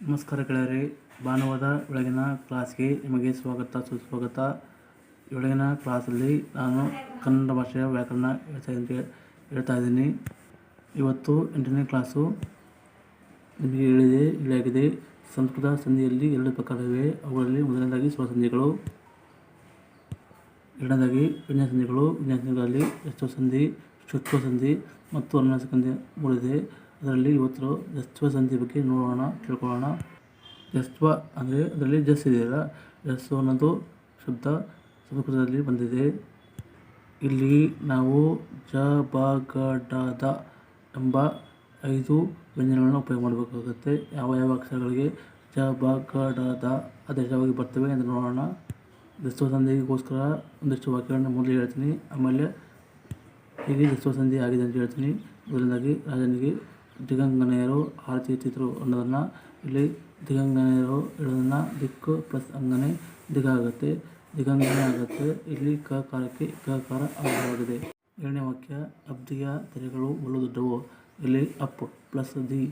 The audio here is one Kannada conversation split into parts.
ನಮಸ್ಕಾರ ಗೆಳೆಯರಿ ಭಾನುವಾರ ಬೆಳಗಿನ ಕ್ಲಾಸ್ಗೆ ನಿಮಗೆ ಸ್ವಾಗತ, ಸುಸ್ವಾಗತ. ಬೆಳಗಿನ ಕ್ಲಾಸಲ್ಲಿ ನಾನು ಕನ್ನಡ ಭಾಷೆಯ ವ್ಯಾಕರಣ ಹೇಳ್ತಾ ಹೇಳ್ತಾ ಇದ್ದೀನಿ. ಇವತ್ತು ಎಂಟನೇ ಕ್ಲಾಸು ನಿಮಗೆ ಹೇಳಿದೆ ಇಲ್ಲಾಗಿದೆ ಸಂಸ್ಕೃತ ಸಂಧಿಯಲ್ಲಿ ಎರಡು ಪ್ರಕಾರವಿವೆ ಅವುಗಳಲ್ಲಿ ಮೊದಲನೇದಾಗಿ ಸ್ವಸಂಧಿಗಳು ಎರಡನೇದಾಗಿ ವಿನ್ಯಾಸ ಸಂಧಿಗಳು. ವಿನ್ಯಾಸಗಳಲ್ಲಿ ಯಸ್ವ ಸಂಧಿ ಶುತ್ವ ಸಂಧಿ ಮತ್ತು ಅನುನಾಸಿಕ ಸಂಧಿ ಮೂಡಿದೆ. ಅದರಲ್ಲಿ ಇವತ್ತು ಯಸ್ವ ಸಂಧಿ ಬಗ್ಗೆ ನೋಡೋಣ, ತಿಳ್ಕೊಳ್ಳೋಣ. ಜಸ್ತ್ವ ಅಂದರೆ ಅದರಲ್ಲಿ ಜಸ್ ಇದೆಯಲ್ಲ ಜಸ್ ಅನ್ನೋದು ಶಬ್ದ ಸಂಸ್ಕೃತದಲ್ಲಿ ಬಂದಿದೆ. ಇಲ್ಲಿ ನಾವು ಜ, ಬ, ಗ, ಡ, ದ ಎಂಬ ಐದು ವ್ಯಂಜನಗಳನ್ನು ಉಪಯೋಗ ಮಾಡಬೇಕಾಗುತ್ತೆ. ಯಾವ ಯಾವ ಅಕ್ಷರಗಳಿಗೆ ಜ, ಬ, ಗ, ಡ, ದ ಅದೆಷ್ಟವಾಗಿ ಬರ್ತವೆ ಎಂದು ನೋಡೋಣ. ದಸ್ವ ಸಂಧಿಗೋಸ್ಕರ ಒಂದಿಷ್ಟು ವಾಕ್ಯಗಳನ್ನು ಮೊದಲು ಹೇಳ್ತೀನಿ. ಆಮೇಲೆ ಹೀಗೆ ಜಸ್ವ ಸಂಧಿ ಆಗಿದೆ ಅಂತ ಹೇಳ್ತೀನಿ. ಮೊದಲನೇದಾಗಿ ರಾಜನಿಗೆ ದಿಗಂಗನೆಯರು ಆರತಿ ಎತ್ತಿದ್ರು ಅನ್ನೋದನ್ನು ಇಲ್ಲಿ ದಿಗಂಗನೆಯರು ಹೇಳೋದನ್ನು ದಿಕ್ಕು ಪ್ಲಸ್ ಅಂಗನೆ ದಿಗ ಆಗುತ್ತೆ ದಿಗಂಗನೆ ಆಗುತ್ತೆ. ಇಲ್ಲಿ ಕ ಕಾರಕ್ಕೆ ಕ ಕಾರ ಆಗಿದೆ ಎರಡನೇ ವಾಕ್ಯ, ಅಬ್ದಿಯ ತೆರೆಗಳು ಬಲು ದೊಡ್ಡವು ಇಲ್ಲಿ ಅಪ್ ಪ್ಲಸ್ ದಿ,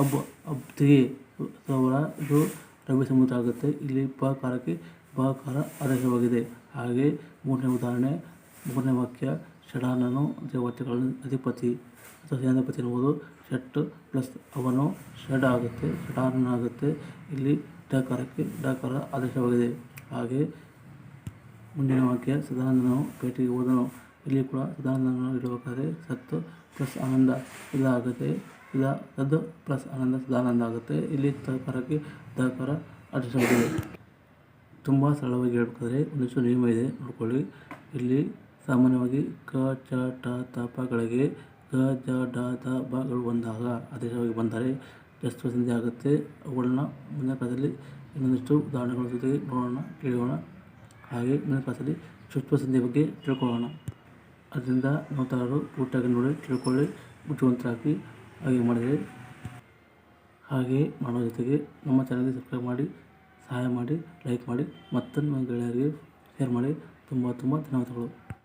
ಅಬ್ ಅಬ್ದಿಗೆ ಅಥವಾ ಇದು ರವಿ ಸಮುದ್ರ ಆಗುತ್ತೆ. ಇಲ್ಲಿ ಪ ಕಾರಕ್ಕೆ ಬ ಕಾರ ಅರ್ಹವಾಗಿದೆ ಹಾಗೆ ಮೂರನೇ ಉದಾಹರಣೆ ಮೂರನೇ ವಾಕ್ಯ ಷಡಾನನು ದೇವತೆಗಳ ಅಧಿಪತಿ ಅಥವಾ ಸೇನಾಧಿಪತಿ ಎನ್ನುವುದು ಷಟ್ ಪ್ಲಸ್ ಅವನು ಷಡ್ ಆಗುತ್ತೆ ಷಡಾನನ ಆಗುತ್ತೆ ಇಲ್ಲಿ ಡಕಾರಕ್ಕೆ ಡಕಾರ ಆದೇಶವಾಗಿದೆ. ಹಾಗೆ ಮುಂದಿನ ವಾಕ್ಯ, ಸದಾನಂದನು ಪೇಟೆಗೆ ಹೋದನು. ಇಲ್ಲಿ ಕೂಡ ಸದಾನಂದನು ಇಡಬೇಕಾದ್ರೆ ಸತ್ತು ಪ್ಲಸ್ ಆನಂದ ಇದಾಗುತ್ತೆ. ಇದ ಸದ್ ಪ್ಲಸ್ ಆನಂದ ಸದಾನಂದ ಆಗುತ್ತೆ. ಇಲ್ಲಿ ತಕಾರಕ್ಕೆ ದಕಾರ ಆದೇಶವಾಗಿದೆ. ತುಂಬ ಸರಳವಾಗಿ ಹೇಳ್ಬೇಕಾದ್ರೆ ಒಂದಿಷ್ಟು ನಿಯಮ ಇದೆ. ನೋಡ್ಕೊಳ್ಳಿ. ಇಲ್ಲಿ ಸಾಮಾನ್ಯವಾಗಿ ಕ ಚ ಟ ತ ಪಗಳಿಗೆ ಗ, ಜ, ಡ, ದ ಬಗಳು ಬಂದಾಗ ಆದೇಶವಾಗಿ ಬಂದರೆ ಎಷ್ಟು ಸಂಧಿ ಆಗುತ್ತೆ? ಅವುಗಳನ್ನ ಮುಂದಿನ ಕಾಲದಲ್ಲಿ ಇನ್ನೊಂದಿಷ್ಟು ಉದಾಹರಣೆಗಳ ಜೊತೆಗೆ ನೋಡೋಣ ತಿಳಿಯೋಣ ಹಾಗೆ ಮುಂದಿನ ಕಾಲದಲ್ಲಿ ಚುತ್ವ ಸಂಧಿ ಬಗ್ಗೆ ತಿಳ್ಕೊಳ್ಳೋಣ. ಅದರಿಂದ ನೋಡ್ತಾರರು ಪೂರ್ತಿಯಾಗಿ ನೋಡಿ, ತಿಳ್ಕೊಳ್ಳಿ, ಬುದ್ಧಿವಂತರಾಗಿ ಹಾಗೆ ಮಾಡಿದರೆ ಹಾಗೆ ಮಾಡೋ ಜೊತೆಗೆ ನಮ್ಮ ಚಾನಲ್ಗೆ ಸಬ್ಸ್ಕ್ರೈಬ್ ಮಾಡಿ, ಸಹಾಯ ಮಾಡಿ, ಲೈಕ್ ಮಾಡಿ ಮತ್ತೊಂದು ಗೆಳೆಯರಿಗೆ ಶೇರ್ ಮಾಡಿ. ತುಂಬ ತುಂಬ ಧನ್ಯವಾದಗಳು.